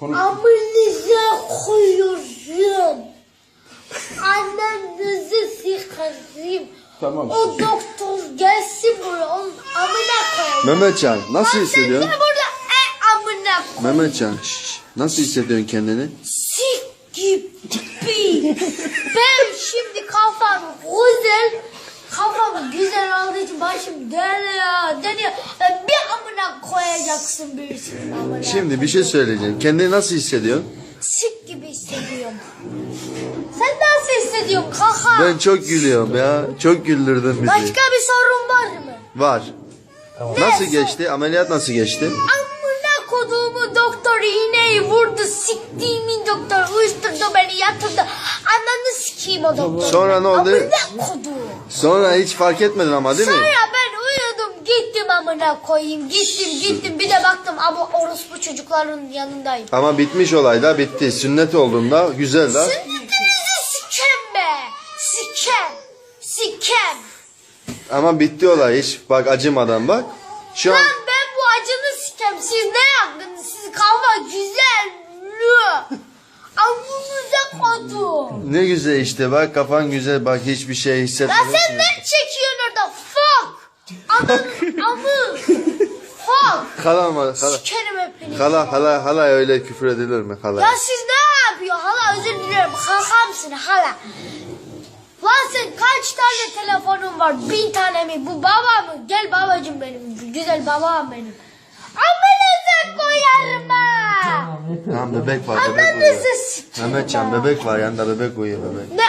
Konuş. Amınıza koyuyorum. Annenizi sıkarım. Tamam. O doktor gelsin buraya. Onun amına koyayım. Mehmetcan nasıl Sen hissediyorsun? de burada e amına koy. Mehmetcan şş, nasıl hissediyorsun kendini? Sik gibi. ben şimdi kafam güzel. Kafam güzel olduğu için başım dönüyor. Dönüyor. Ben bir amına koyacaksın birisinin amına. Şimdi bir şey söyleyeceğim. Kendini nasıl hissediyorsun? Sik gibi hissediyorum. Sen nasıl hissediyorsun kaka? Ben çok gülüyorum ya. Çok güldürdün bizi. Başka bir sorun var mı? Var. Nasıl geçti? Ameliyat nasıl geçti? Amına koduğumu doktor iğneyi vurdu. Siktiğimin doktor uyuşturdu beni yatırdı. Ananı sikeyim o doktor. Sonra ne oldu? Amına koduğum. Sonra hiç fark etmedin ama değil mi? Sonra ben amına koyayım. Gittim gittim bir de baktım ama orospu çocukların yanındayım. Ama bitmiş olay da bitti. Sünnet olduğunda güzel da. Sünnetinizi sikem be. Sikem. Sikem. Ama bitti olay hiç bak acımadan bak. Şu an Lan ben bu acını sikem. Siz ne yaptınız? Siz kafa güzel mü? Amınıza kodum. ne güzel işte bak kafan güzel bak hiçbir şey Lan hissetmiyorsun. sen ne çekiyorsun. Ananı amı. Hala mı? Hala, Sikerim hepinizi. hala, hala, hala öyle küfür edilir mi hala? Ya siz ne yapıyorsun? Hala özür dilerim. Kakamsın hala. Lan sen kaç tane telefonun var? Bin tane mi? Bu baba mı? Gel babacım benim. Güzel babam benim. Amınıza koyarım ha. Tamam bebek var bebek uyuyor. Sikerim. Mehmetcan bebek var yanında bebek uyuyor bebek. Ne